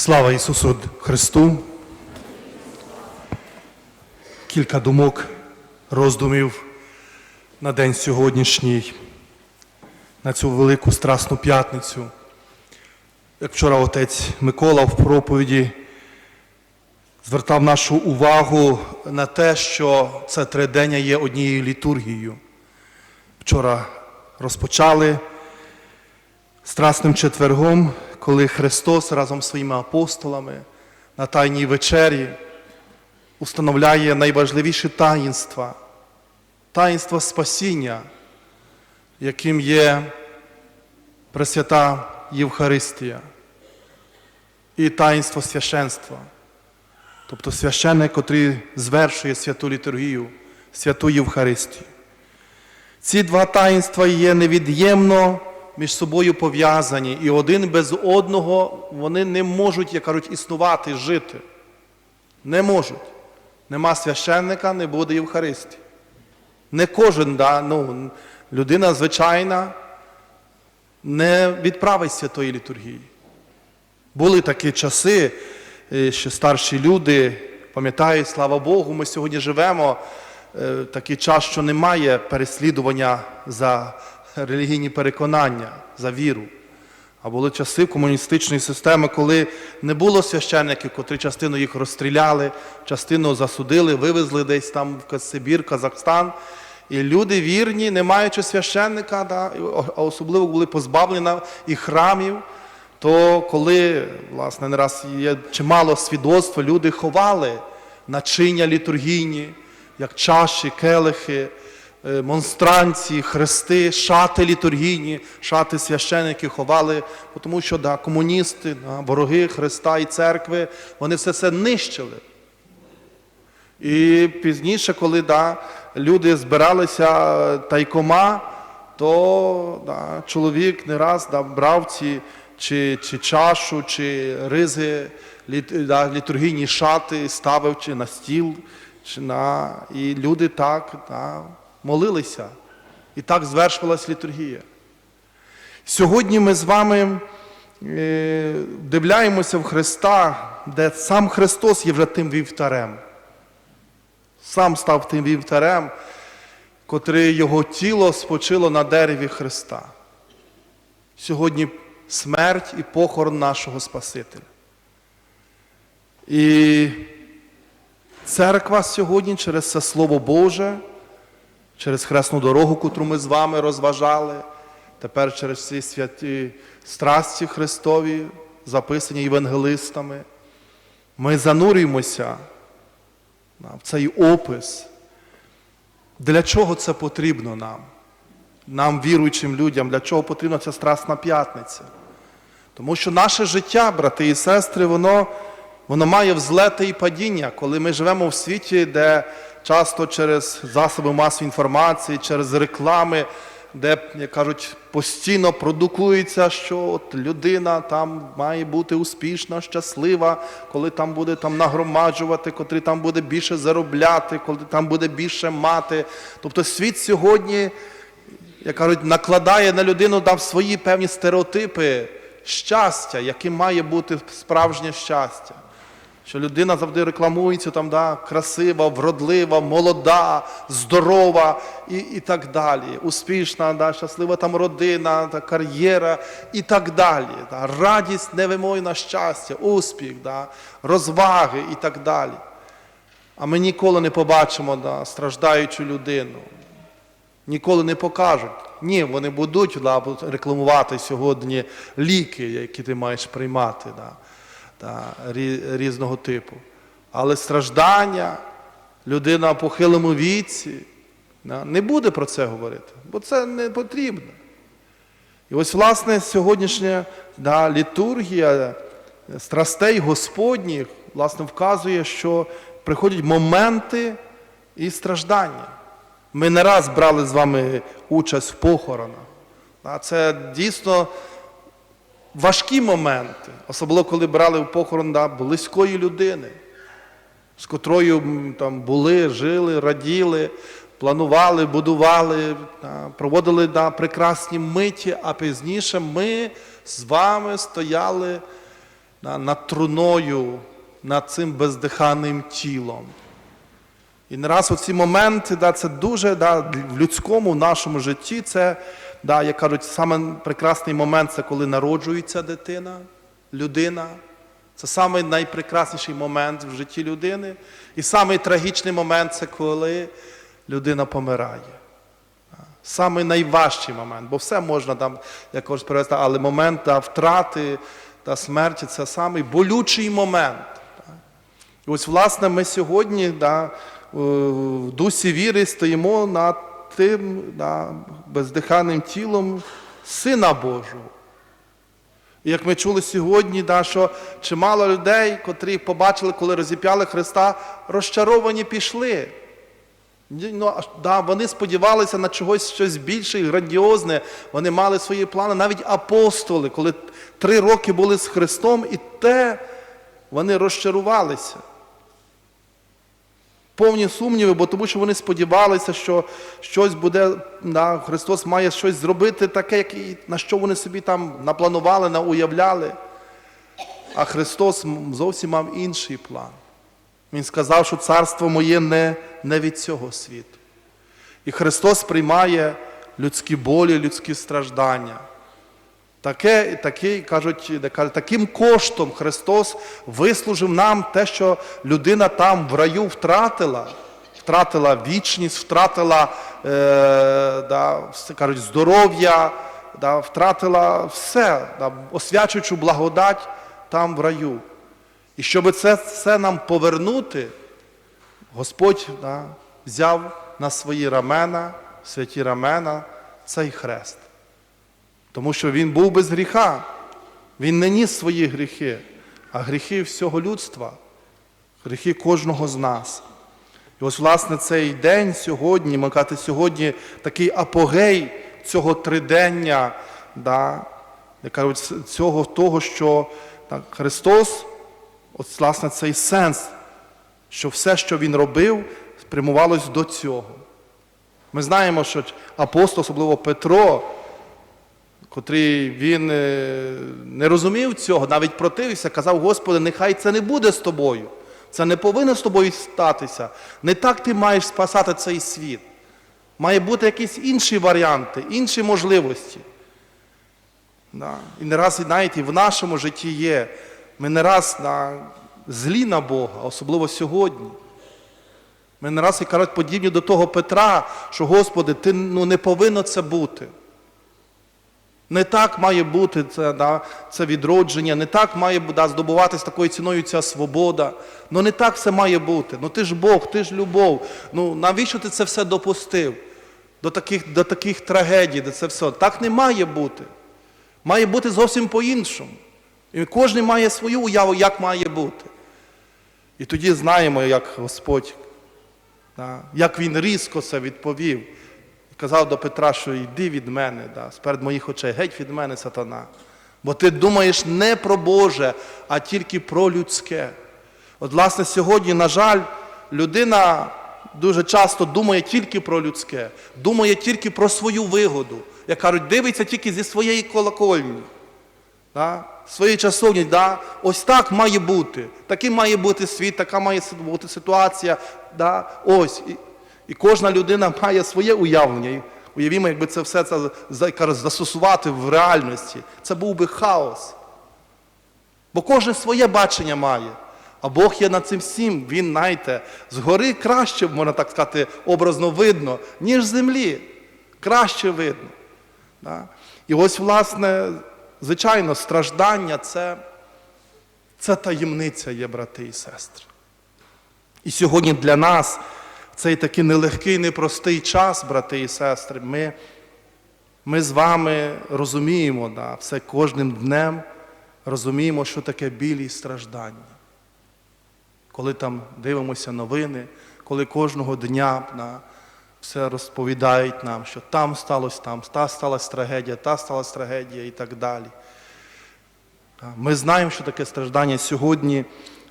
Слава Ісусу Христу! Кілька думок, роздумів на день сьогоднішній, на цю велику Страсну п'ятницю. Як вчора отець Микола в проповіді звертав нашу увагу на те, що це тридення є однією літургією. Вчора розпочали Страсним четвергом, коли Христос разом з своїми апостолами на Тайній вечері установляє найважливіші таїнства, таїнство спасіння, яким є Пресвята Євхаристія. І таїнство священства, тобто священник, котрий звершує святу літургію, святу Євхаристію. Ці два таїнства є невід'ємно між собою пов'язані, і один без одного вони не можуть, як кажуть, існувати, жити. Не можуть. Нема священника, не буде Євхаристії. Не кожен, да, ну, людина звичайна не відправить святої літургії. Були такі часи, е, що старші люди пам'ятають, слава Богу, ми сьогодні живемо е, такий час, що немає переслідування за релігійні переконання, за віру. А були часи комуністичної системи, коли не було священників, котрі частину їх розстріляли, частину засудили, вивезли десь там в Сибір, Казахстан. І люди вірні, не маючи священника, да, а особливо були позбавлені і храмів, то коли, власне, не раз є чимало свідоцтв, люди ховали начиння літургійні, як чаші, келихи, монстранці, хрести, шати літургійні, шати священики ховали, тому що да, комуністи, да, вороги Христа і церкви, вони все це нищили. І пізніше, коли да, люди збиралися е, тайкома, то да, чоловік не раз да, брав ці чи, чи чашу, чи ризи, да, літургійні шати ставив чи на стіл, чи на... і люди так да, молилися. І так звершувалась літургія. Сьогодні ми з вами е, дивляємося в Христа, де сам Христос є вже тим вівтарем. Сам став тим вівтарем, котрий його тіло спочило на дереві Христа. Сьогодні смерть і похорон нашого Спасителя. І церква сьогодні через це Слово Боже, через хресну дорогу, котру ми з вами розважали, тепер через ці святі страсті Христові, записані євангелистами, ми занурюємося в цей опис. Для чого це потрібно нам? Нам, віруючим людям, для чого потрібна ця Страсна п'ятниця? Тому що наше життя, брати і сестри, воно, воно має взлети і падіння, коли ми живемо в світі, де часто через засоби масової інформації, через реклами, де, як кажуть, постійно продукується, що от людина там має бути успішна, щаслива, коли там буде там нагромаджувати, коли там буде більше заробляти, коли там буде більше мати. Тобто світ сьогодні, як кажуть, накладає на людину дав свої певні стереотипи щастя, яким має бути справжнє щастя. Що людина завжди рекламується, там, да, красива, вродлива, молода, здорова і і так далі. Успішна, да, щаслива там родина, та, кар'єра і так далі. Да. Радість, невимовна щастя, успіх, да, розваги і так далі. А ми ніколи не побачимо да, страждаючу людину. Ніколи не покажуть. Ні, вони будуть да, рекламувати сьогодні ліки, які ти маєш приймати. Да та, різного типу. Але страждання, людина в похилому віці, не буде про це говорити, бо це не потрібно. І ось, власне, сьогоднішня да, літургія страстей Господніх власне, вказує, що приходять моменти і страждання. Ми не раз брали з вами участь в похоронах. Це дійсно важкі моменти, особливо коли брали в похорон да, близької людини, з котрою там були, жили, раділи, планували, будували, да, проводили да, прекрасні миті, а пізніше ми з вами стояли да, над труною, над цим бездиханним тілом. І не раз оці моменти, да, це дуже да, в людському в нашому житті, це, да, як кажуть, саме прекрасний момент це коли народжується дитина, людина. Це самий найпрекрасніший момент в житті людини. І самий трагічний момент це коли людина помирає. Самий найважчий момент, бо все можна там якось перевести, але момент да, втрати та смерті це самий болючий момент. І ось, власне, ми сьогодні да, в дусі віри стоїмо над тим да, бездиханним тілом Сина Божого. І як ми чули сьогодні, да, що чимало людей, котрі побачили, коли розіп'яли Христа, розчаровані пішли. Ну, да, вони сподівалися на чогось щось більше і грандіозне. Вони мали свої плани. Навіть апостоли, коли три роки були з Христом, і те вони розчарувалися. Повні сумніви, бо тому що вони сподівалися, що щось буде, да, Христос має щось зробити таке, як на що вони собі там напланували, науявляли. А Христос зовсім мав інший план. Він сказав, що царство моє не, не від цього світу. І Христос приймає людські болі, людські страждання. Таке, такий, кажуть, таким коштом Христос вислужив нам те, що людина там в раю втратила, втратила вічність, втратила е, да, кажуть, здоров'я, да, втратила все, да, освячуючу благодать там в раю. І щоб це все нам повернути, Господь да, взяв на свої рамена, святі рамена, цей хрест. Тому що він був без гріха. Він не ніс свої гріхи, а гріхи всього людства, гріхи кожного з нас. І ось, власне, цей день сьогодні, ми кажете, сьогодні такий апогей цього тридення, да, як кажуть, цього того, що так, Христос, от, власне, цей сенс, що все, що Він робив, спрямувалось до цього. Ми знаємо, що апостол, особливо Петро, котрий він е, не розумів цього, навіть противився, казав, Господи, нехай це не буде з тобою. Це не повинно з тобою статися. Не так ти маєш спасати цей світ. Має бути якісь інші варіанти, інші можливості. Да. І не раз, навіть і в нашому житті є. Ми не раз да, злі на Бога, особливо сьогодні. Ми не раз і кажуть подібні до того Петра, що Господи, ти ну, не повинно це бути. Не так має бути це, да, це відродження, не так має да, здобуватись такою ціною ця свобода. Ну не так все має бути. Ну ти ж Бог, ти ж любов. Ну навіщо ти це все допустив? До таких, до таких трагедій, до це все. Так не має бути. Має бути зовсім по-іншому. І кожен має свою уяву, як має бути. І тоді знаємо, як Господь, да, як Він різко це відповів. Казав до Петра, що йди від мене, да, сперед моїх очей, геть від мене, сатана. Бо ти думаєш не про Боже, а тільки про людське. От, власне, сьогодні, на жаль, людина дуже часто думає тільки про людське, думає тільки про свою вигоду. Як кажуть, дивиться тільки зі своєї колокольні. Да? Своєї часовні, да? ось так має бути. Таким має бути світ, така має бути ситуація. Да? Ось. І, кожна людина має своє уявлення. Уявімо, якби це все це застосувати в реальності. Це був би хаос. Бо кожен своє бачення має. А Бог є над цим всім, Він, знаєте, згори краще, можна так сказати, образно видно, ніж землі. Краще видно. Да? І ось, власне, звичайно, страждання це, це таємниця є, брати і сестри. І сьогодні для нас цей такий нелегкий, непростий час, брати і сестри, ми, ми з вами розуміємо, да, все кожним днем розуміємо, що таке біль і страждання. Коли там дивимося новини, коли кожного дня да, все розповідають нам, що там сталося там, та сталася трагедія, та сталася трагедія і так далі. Ми знаємо, що таке страждання сьогодні.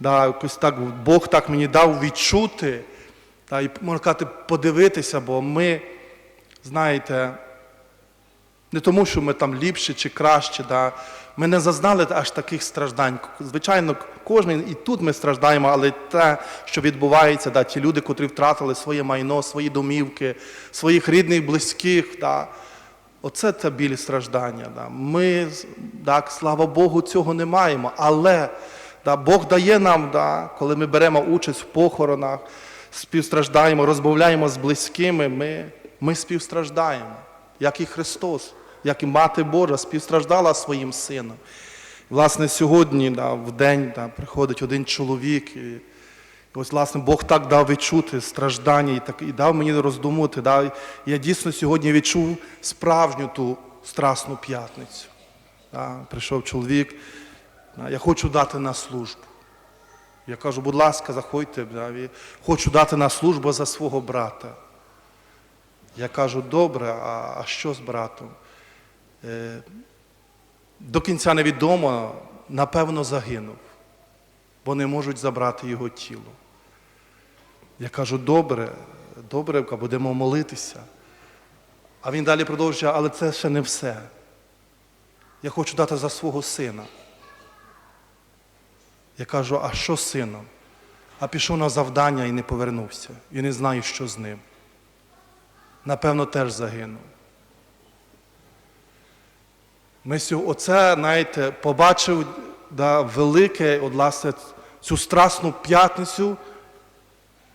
Да, якось так, Бог так мені дав відчути, да, і можна сказати, подивитися, бо ми, знаєте, не тому, що ми там ліпші чи краще, да, ми не зазнали аж таких страждань. Звичайно, кожен і тут ми страждаємо, але те, що відбувається, да, ті люди, котрі втратили своє майно, свої домівки, своїх рідних, близьких, да, оце це білі страждання. Да. Ми, так, слава Богу, цього не маємо. Але да, Бог дає нам, да, коли ми беремо участь в похоронах, співстраждаємо, розмовляємо з близькими, ми, ми співстраждаємо, як і Христос, як і Мати Божа співстраждала своїм сином. Власне, сьогодні, да, в день да, приходить один чоловік, і, ось, власне, Бог так дав відчути страждання і, так, і дав мені роздумати. Да, я дійсно сьогодні відчув справжню ту страсну п'ятницю. Да, прийшов чоловік, да, я хочу дати на службу. Я кажу, будь ласка, заходьте, хочу дати на службу за свого брата. Я кажу, добре, а, а що з братом? Е, до кінця невідомо, напевно, загинув, бо не можуть забрати його тіло. Я кажу, добре, добре, будемо молитися. А він далі продовжує, але це ще не все. Я хочу дати за свого сина. Я кажу, а що з сином? А пішов на завдання і не повернувся. І не знаю, що з ним. Напевно, теж загинув. Ми оце, знаєте, побачив да, велике, от, власне, цю страсну п'ятницю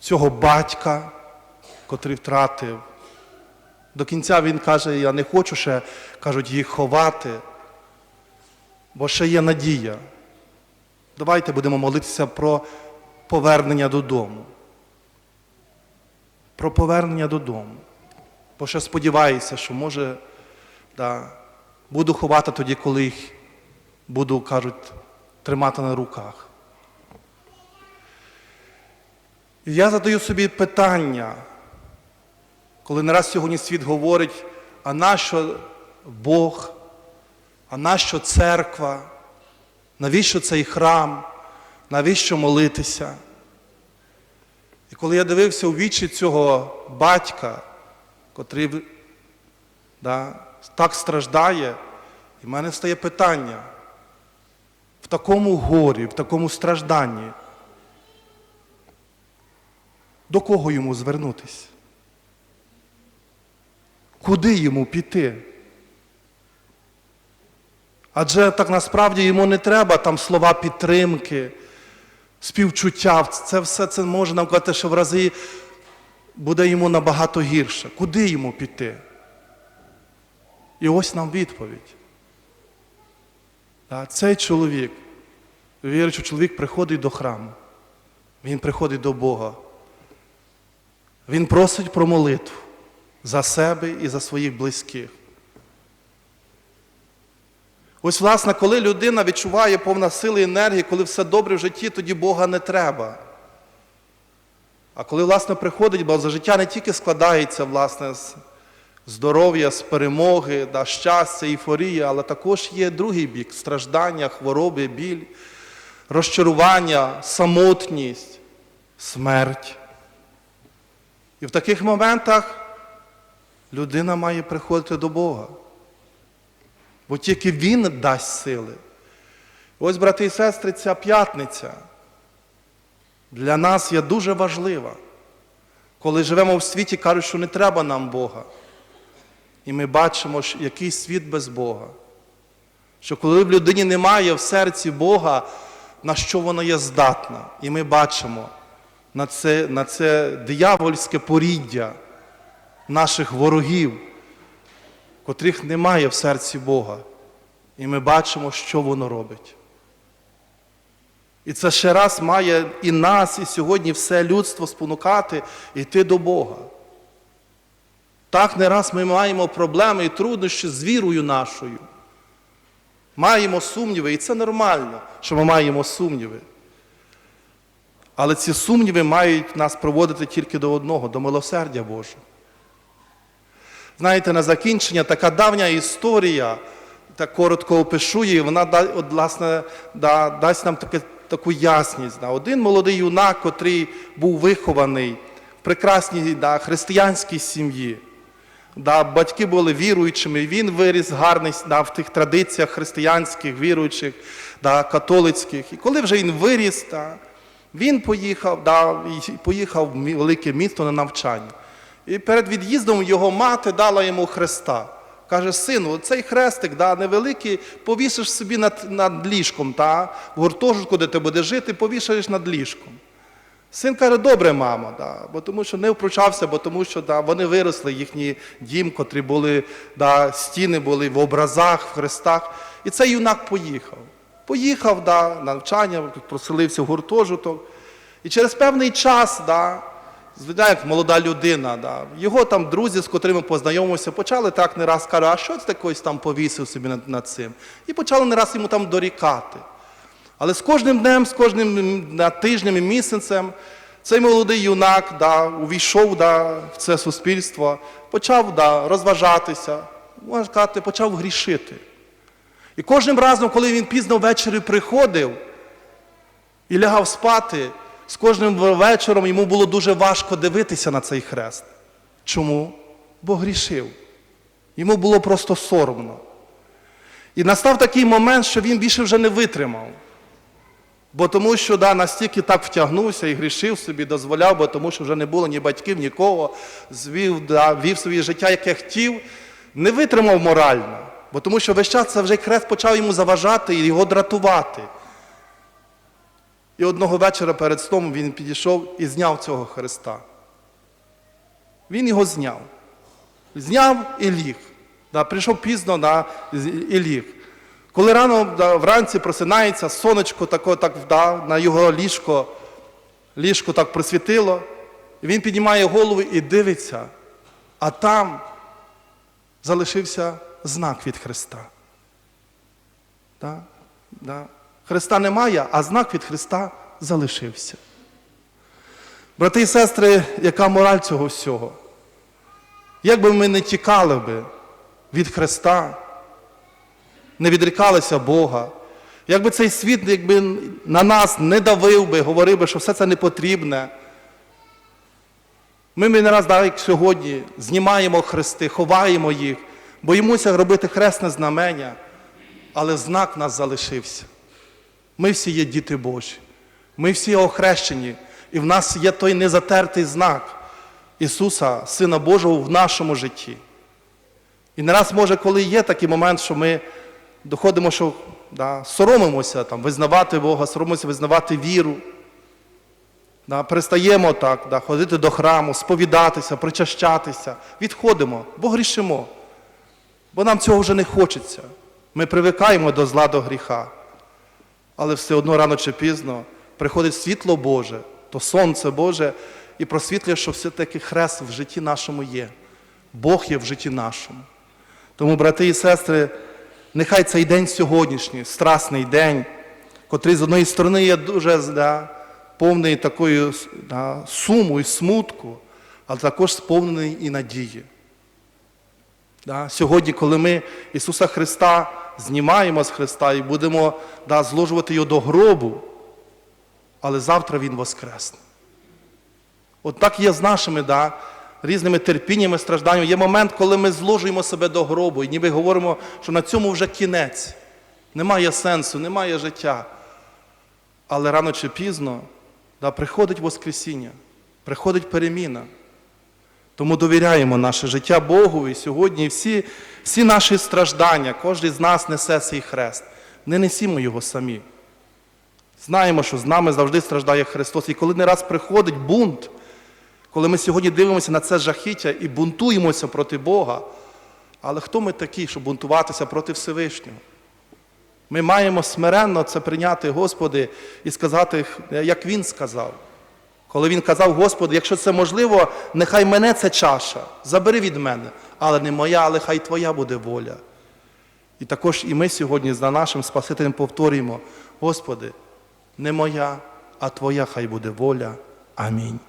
цього батька, котрий втратив. До кінця він каже, я не хочу ще, кажуть, їх ховати, бо ще є надія. Давайте будемо молитися про повернення додому. Про повернення додому. Бо ще сподіваюся, що може да, буду ховати тоді, коли їх буду, кажуть, тримати на руках. І я задаю собі питання, коли не раз сьогодні світ говорить, а нащо Бог, а нащо церква, навіщо цей храм, навіщо молитися? І коли я дивився у вічі цього батька, котрий да, так страждає, і в мене стає питання в такому горі, в такому стражданні, до кого йому звернутися? Куди йому піти? Адже так насправді йому не треба там слова підтримки, співчуття. Це все це може нам казати, що в рази буде йому набагато гірше. Куди йому піти? І ось нам відповідь. Цей чоловік, віруючий чоловік приходить до храму, він приходить до Бога. Він просить про молитву за себе і за своїх близьких. Ось, власне, коли людина відчуває повна сили і енергії, коли все добре в житті, тоді Бога не треба. А коли, власне, приходить, бо за життя не тільки складається, власне, з здоров'я, з перемоги, да, щастя, ейфорія, але також є другий бік страждання, хвороби, біль, розчарування, самотність, смерть. І в таких моментах людина має приходити до Бога. Бо тільки Він дасть сили. Ось, брати і сестри, ця п'ятниця для нас є дуже важлива. Коли живемо в світі, кажуть, що не треба нам Бога. І ми бачимо, який світ без Бога. Що коли в людині немає в серці Бога, на що вона є здатна. І ми бачимо на це, на це диявольське поріддя наших ворогів, котрих немає в серці Бога. І ми бачимо, що воно робить. І це ще раз має і нас, і сьогодні все людство спонукати йти до Бога. Так не раз ми маємо проблеми і труднощі з вірою нашою. Маємо сумніви, і це нормально, що ми маємо сумніви. Але ці сумніви мають нас проводити тільки до одного, до милосердя Божого. Знаєте, на закінчення така давня історія, так коротко опишу її, вона от, власне, да, дасть нам таке, таку ясність. Да. Один молодий юнак, котрий був вихований в прекрасній да, християнській сім'ї. Да, батьки були віруючими, він виріс гарний да, в тих традиціях християнських, віруючих, да, католицьких. І коли вже він виріс, да, він поїхав, да, поїхав в велике місто на навчання. І перед від'їздом його мати дала йому хреста. Каже, сину, цей хрестик да, невеликий, повісиш собі над, над ліжком, та, в гуртожитку, де ти будеш жити, повішаєш над ліжком. Син каже, добре, мамо, да, бо тому що не впручався, бо тому що да, вони виросли, їхній дім, котрі були, да, стіни були в образах, в хрестах. І цей юнак поїхав. Поїхав да, на навчання, проселився в гуртожиток. І через певний час, да, звичайно, як молода людина, да, його там друзі, з котрими познайомився, почали так не раз кажуть, а що це такось там повісив собі над, над цим? І почали не раз йому там дорікати. Але з кожним днем, з кожним тижнем і місяцем цей молодий юнак да, увійшов да, в це суспільство, почав да, розважатися, можна сказати, почав грішити. І кожним разом, коли він пізно ввечері приходив і лягав спати, з кожним вечором йому було дуже важко дивитися на цей хрест. Чому? Бо грішив. Йому було просто соромно. І настав такий момент, що він більше вже не витримав. Бо тому що да, настільки так втягнувся і грішив собі, дозволяв, бо тому що вже не було ні батьків, нікого, звів, да, вів своє життя, яке хотів, не витримав морально. Бо тому що весь час це вже хрест почав йому заважати і його дратувати. І одного вечора перед сном він підійшов і зняв цього хреста. Він його зняв. Зняв і ліг. Да, прийшов пізно да, і ліг. Коли рано да, вранці просинається, сонечко тако, так да, на його ліжко, ліжко так присвітило, і він піднімає голову і дивиться, а там залишився знак від Христа. Да? Да. Христа немає, а знак від Христа залишився. Брати і сестри, яка мораль цього всього? Як би ми не тікали би від Христа, не відрікалися Бога, якби цей світ якби на нас не давив би, говорив би, що все це не потрібне. Ми не раз, як сьогодні, знімаємо хрести, ховаємо їх, боїмося робити хресне знамення, але знак в нас залишився. Ми всі є діти Божі, ми всі охрещені, і в нас є той незатертий знак Ісуса, Сина Божого, в нашому житті. І не раз може, коли є такий момент, що ми доходимо, що да, соромимося там, визнавати Бога, соромимося визнавати віру. Да, перестаємо так, да, ходити до храму, сповідатися, причащатися, відходимо, бо грішимо. Бо нам цього вже не хочеться. Ми привикаємо до зла до гріха. Але все одно рано чи пізно приходить світло Боже, то сонце Боже, і просвітлює, що все-таки хрест в житті нашому є. Бог є в житті нашому. Тому, брати і сестри, нехай цей день сьогоднішній, страсний день, котрий з одної сторони є дуже да, повний такою да, суму і смутку, але також сповнений і надії. Да, сьогодні, коли ми Ісуса Христа знімаємо з Христа і будемо да, зложувати його до гробу, але завтра Він воскресне. От так є з нашими да, різними терпіннями, стражданнями. Є момент, коли ми зложуємо себе до гробу і ніби говоримо, що на цьому вже кінець. Немає сенсу, немає життя. Але рано чи пізно да, приходить Воскресіння, приходить переміна. Тому довіряємо наше життя Богу і сьогодні всі, всі наші страждання, кожен з нас несе свій хрест. Не несімо його самі. Знаємо, що з нами завжди страждає Христос. І коли не раз приходить бунт, коли ми сьогодні дивимося на це жахіття і бунтуємося проти Бога, але хто ми такі, щоб бунтуватися проти Всевишнього? Ми маємо смиренно це прийняти, Господи, і сказати, як Він сказав. Коли він казав, Господи, якщо це можливо, нехай мене ця чаша, забери від мене, але не моя, але хай Твоя буде воля. І також і ми сьогодні за нашим Спасителем повторюємо, Господи, не моя, а Твоя хай буде воля. Амінь.